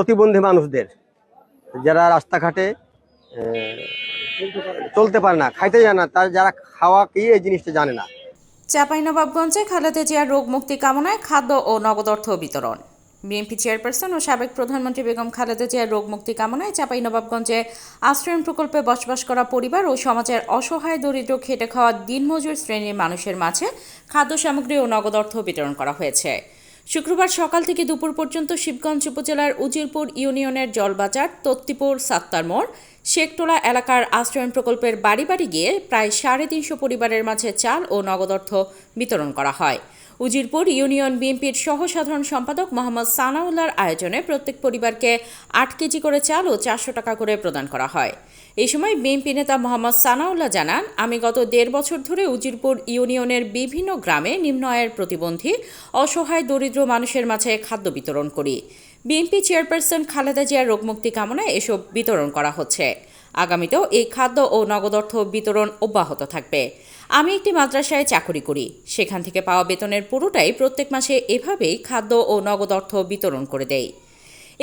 প্রতিবন্ধী মানুষদের, যারা রাস্তাঘাটে চলতে পারে না, খাইতে জানে না, তার যারা খাওয়া কি, এই জিনিসটা জানে না। চাঁপাইনবাবগঞ্জে খালেদা জিয়ার রোগ মুক্তি কামনায় খাদ্য ও নগদ অর্থ বিতরণ। বিএনপি চেয়ারপারসন ও সাবেক প্রধানমন্ত্রী বেগম খালেদা জিয়ার রোগ মুক্তি কামনায় চাঁপাইনবাবগঞ্জে আশ্রয়ণ প্রকল্পে বসবাস করা পরিবার ও সমাজের অসহায় দরিদ্র খেটে খাওয়া দিনমজুর শ্রেণির মানুষের মাঝে খাদ্য সামগ্রী ও নগদ অর্থ বিতরণ করা হয়েছে। শুক্রবার সকাল থেকে দুপুর পর্যন্ত শিবগঞ্জ উপজেলার উজিরপুর ইউনিয়নের জলবাজার, তত্তিপুর, সাত্তার মোড়, শেখটোলা এলাকার আশ্রয়ণ প্রকল্পের বাড়ি বাড়ি গিয়ে প্রায় সাড়ে তিনশো পরিবারের মাঝে চাল ও নগদ অর্থ বিতরণ করা হয়। উজিরপুর ইউনিয়ন বিএনপির সহ সাধারণ সম্পাদক মোহাম্মদ সানাউল্লার আয়োজনে প্রত্যেক পরিবারকে আট কেজি করে চাল ও চারশো টাকা করে প্রদান করা হয়। এই সময় বিএনপি নেতা মোহাম্মদ সানাউল্লাহ জানান, আমি গত দেড় বছর ধরে উজিরপুর ইউনিয়নের বিভিন্ন গ্রামে নিম্ন আয়ের প্রতিবন্ধী, অসহায়, দরিদ্র মানুষের মাঝে খাদ্য বিতরণ করি। বিএনপি চেয়ারপারসন খালেদা জিয়ার রোগমুক্তি কামনায় এসব বিতরণ করা হচ্ছে। আগামীতেও এই খাদ্য ও নগদ অর্থ বিতরণ অব্যাহত থাকবে। আমি একটি মাদ্রাসায় চাকরি করি। সেখান থেকে পাওয়া বেতনের পুরোটাই প্রত্যেক মাসে এভাবেই খাদ্য ও নগদ অর্থ বিতরণ করে দেয়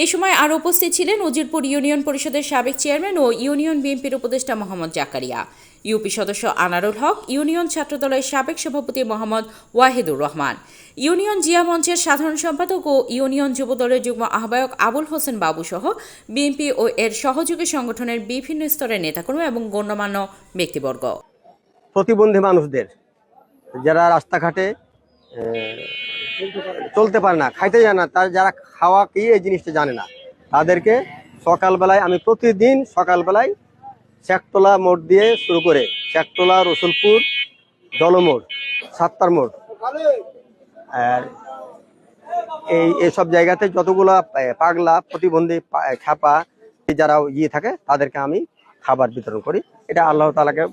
এই সময় আরও উপস্থিত ছিলেন উজিরপুর ইউনিয়ন পরিষদের সাবেক চেয়ারম্যান ও ইউনিয়ন বিএনপির উপদেষ্টা মোহাম্মদ জাকারিয়া। ইউপি সদস্য আনারুল হক, ইউনিয়ন ছাত্রদলের সাবেক সভাপতি মোহাম্মদ ওয়াহিদুর রহমান। ইউনিয়ন জিয়া মঞ্চের সাধারণ সম্পাদক ও ইউনিয়ন যুবদলের যুগ্ম আহ্বায়ক আবুল হোসেন বাবু সহ বিএনপি ও এর সহযোগী সংগঠনের বিভিন্ন স্তরের নেতাকর্মী এবং গণ্যমান্য ব্যক্তিবর্গ। প্রতিবন্ধী মানুষদের, যারা রাস্তাঘাটে চলতে পারে না। খাইতে জানে না। তার যারা খাওয়া কি এই জিনিসটা জানে না। তাদেরকে সকালবেলায় আমি প্রতিদিন সকালবেলায় শেখতলা মোড় দিয়ে শুরু করে শেখতলা, রসুলপুর, জলমোড় সাত্তার মোড়। আর এই এসব জায়গাতে যতগুলা পাগলা, প্রতিবন্ধী, পা- খ্যাপা যারা ইয়ে থাকে, তাদেরকে আমি খাবার বিতরণ করি। এটা আল্লাহ তালাকে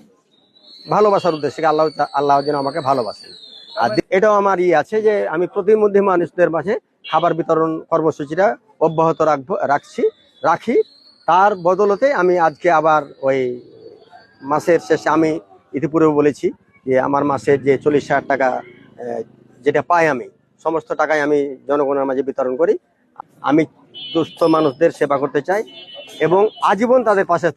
ভালোবাসার উদ্দেশ্যে, আল্লাহ আল্লাহ যেন আমাকে ভালোবাসেন। আর এটাও আমার ইয়ে আছে যে আমি প্রতিমধ্যে মানুষদের মাঝে খাবার বিতরণ কর্মসূচিটা অব্যাহত রাখব রাখছি রাখি। তার বদলতে আমি আজকে আবার ওই মাসের শেষে আমি ইতিপূর্বে বলেছি যে আমার মাসের যে চল্লিশ হাজার টাকা যেটা পাই আমি সমস্ত টাকাই আমি জনগণের মাঝে বিতরণ করি। আমি দুস্থ মানুষদের সেবা করতে চাই এবং আজীবন তাদের পাশে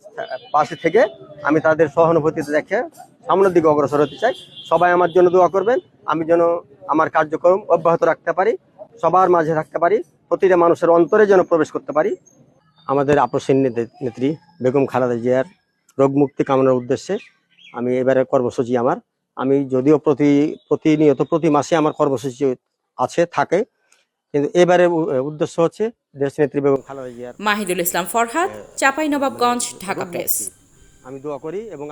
পাশে থেকে আমি তাদের সহানুভূতিতে দেখে সামনের দিকে অগ্রসর হতে চাই। সবাই আমার জন্য দোয়া করবেন। আমি যেন আমার কার্যক্রম অব্যাহত রাখতে পারি সবার মাঝে রাখতে পারি প্রতিটা মানুষের অন্তরে যেন প্রবেশ করতে পারি। আমাদের আপসীন নেত্রী- বেগম খালেদা জিয়ার রোগ মুক্তি কামনার উদ্দেশ্যে আমি এবারে কর্মসূচি আমার। আমি যদিও প্রতি প্রতিনিয়ত প্রতি মাসে আমার কর্মসূচি আছে থাকে কিন্তু এবারে উদ্দেশ্য হচ্ছে দেশ নেত্রী বেগম খালেদা জিয়ার মাহিদুল ইসলাম ফরহাদ চাঁপাইনবাবগঞ্জ ঢাকা প্রেস। আমি দোয়া করি এবং